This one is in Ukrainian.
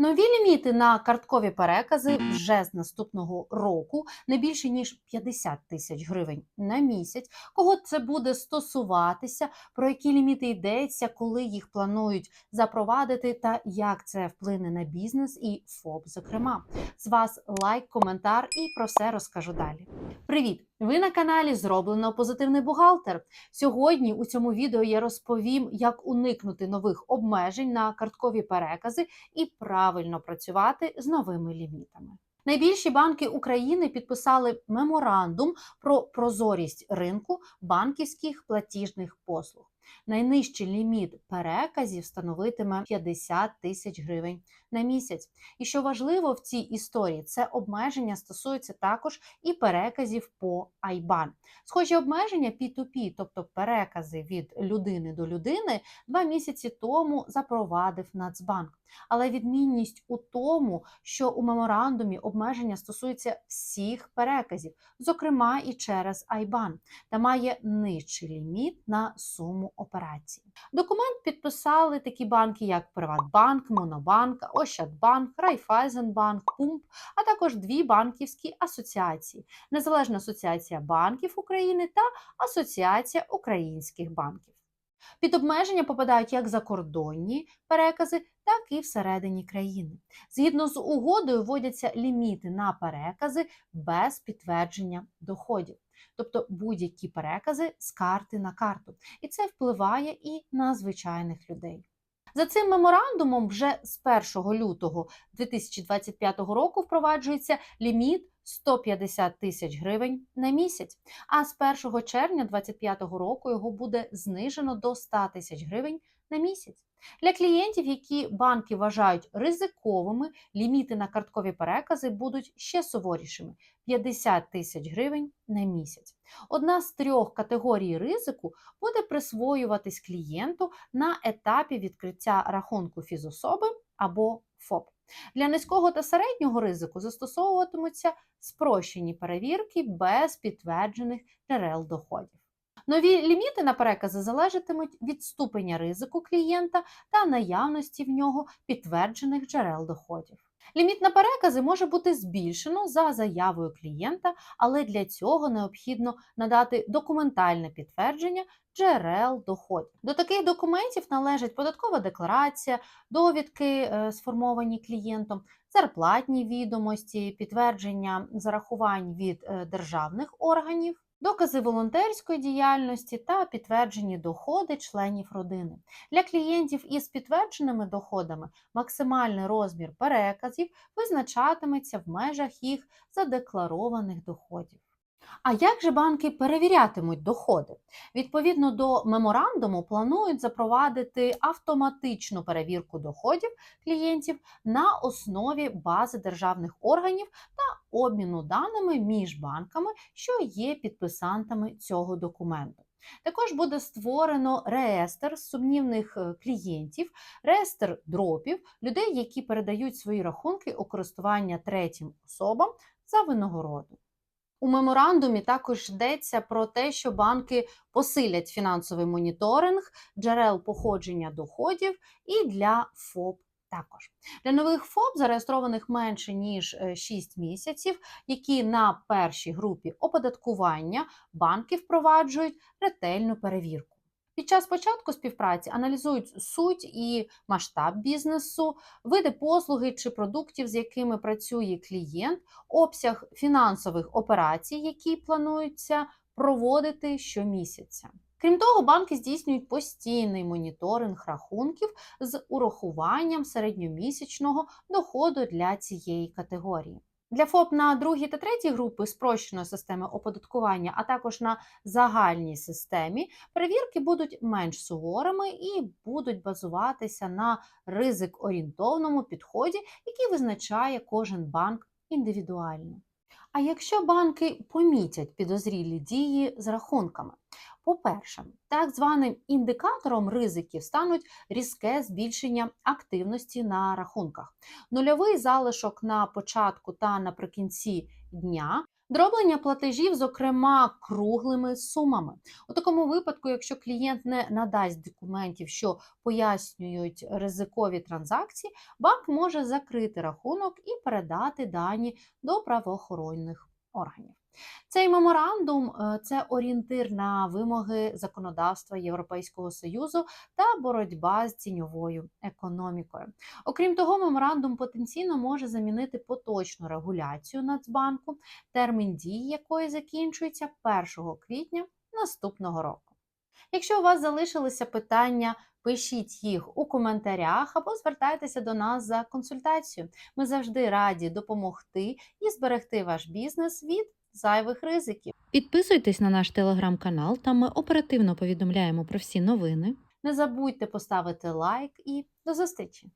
Нові ліміти на карткові перекази вже з наступного року не більше ніж 50 тисяч гривень на місяць. Кого це буде стосуватися, про які ліміти йдеться, коли їх планують запровадити, та як це вплине на бізнес і ФОП, зокрема. З вас лайк, коментар і про все розкажу далі. Привіт! Ви на каналі Зроблено Позитивний бухгалтер. Сьогодні у цьому відео я розповім, як уникнути нових обмежень на карткові перекази і правильно працювати з новими лімітами. Найбільші банки України підписали меморандум про прозорість ринку банківських платіжних послуг. Найнижчий ліміт переказів становитиме 50 тисяч гривень на місяць. І що важливо в цій історії, це обмеження стосується також і переказів по Айбан. Схожі обмеження P2P, тобто перекази від людини до людини, два місяці тому запровадив Нацбанк. Але відмінність у тому, що у меморандумі обмеження стосуються всіх переказів, зокрема і через IBAN, та має нижчий ліміт на суму операцій. Документ підписали такі банки, як Приватбанк, Монобанк, Ощадбанк, Райфайзенбанк, Пумп, а також дві банківські асоціації: Незалежна асоціація банків України та Асоціація українських банків. Під обмеження попадають як закордонні перекази, так і всередині країни. Згідно з угодою, вводяться ліміти на перекази без підтвердження доходів, тобто будь-які перекази з карти на карту. І це впливає і на звичайних людей. За цим меморандумом вже з 1 лютого 2025 року впроваджується ліміт 150 тисяч гривень на місяць. А з 1 червня 2025 року його буде знижено до 100 тисяч гривень на місяць. Для клієнтів, які банки вважають ризиковими, ліміти на карткові перекази будуть ще суворішими 50 тисяч гривень на місяць. Одна з трьох категорій ризику буде присвоюватись клієнту на етапі відкриття рахунку фізособи або ФОП. Для низького та середнього ризику застосовуватимуться спрощені перевірки без підтверджених джерел доходів. Нові ліміти на перекази залежатимуть від ступеня ризику клієнта та наявності в нього підтверджених джерел доходів. Ліміт на перекази може бути збільшено за заявою клієнта, але для цього необхідно надати документальне підтвердження джерел доходів. До таких документів належать податкова декларація, довідки, е, сформовані клієнтом, зарплатні відомості, підтвердження зарахувань від е, державних органів. Докази волонтерської діяльності та підтверджені доходи членів родини. Для клієнтів із підтвердженими доходами максимальний розмір переказів визначатиметься в межах їх задекларованих доходів. А як же банки перевірятимуть доходи? Відповідно до меморандуму, планують запровадити автоматичну перевірку доходів клієнтів на основі бази державних органів та обміну даними між банками, що є підписантами цього документу. Також буде створено реєстр сумнівних е, клієнтів, реєстр дропів, людей, які передають свої рахунки у користування третім особам за винагороду. У меморандумі також йдеться про те, що банки посилять фінансовий моніторинг, джерел походження доходів і для ФОП. Також для нових ФОП, зареєстрованих менше ніж 6 місяців, які на першій групі оподаткування банки впроваджують ретельну перевірку. Під час початку співпраці аналізують суть і масштаб бізнесу, види послуги чи продуктів, з якими працює клієнт, обсяг фінансових операцій, які плануються проводити щомісяця. Крім того, банки здійснюють постійний моніторинг рахунків з урахуванням середньомісячного доходу для цієї категорії. Для ФОП на другій та третій групи спрощеної системи оподаткування, а також на загальній системі, перевірки будуть менш суворими і будуть базуватися на ризик-орієнтовному підході, який визначає кожен банк індивідуально. А якщо банки помітять підозрілі дії з рахунками, по-перше, так званим індикатором ризиків стануть різке збільшення активності на рахунках. Нульовий залишок на початку та наприкінці дня Дроблення платежів, зокрема круглими сумами. У такому випадку, якщо клієнт не надасть документів, що пояснюють ризикові транзакції, банк може закрити рахунок і передати дані до правоохоронних органів. Цей меморандум е, це орієнтир на вимоги законодавства Європейського союзу та боротьба з тіньовою економікою. Окрім того, меморандум потенційно може замінити поточну регуляцію Нацбанку, термін дії якої закінчується 1 квітня наступного року. Якщо у вас залишилися питання, пишіть їх у коментарях або звертайтеся до нас за консультацією. Ми завжди раді допомогти і зберегти ваш бізнес від зайвих ризиків. Підписуйтесь на наш телеграм-канал, там ми оперативно повідомляємо про всі новини. Не забудьте поставити лайк і до зустрічі!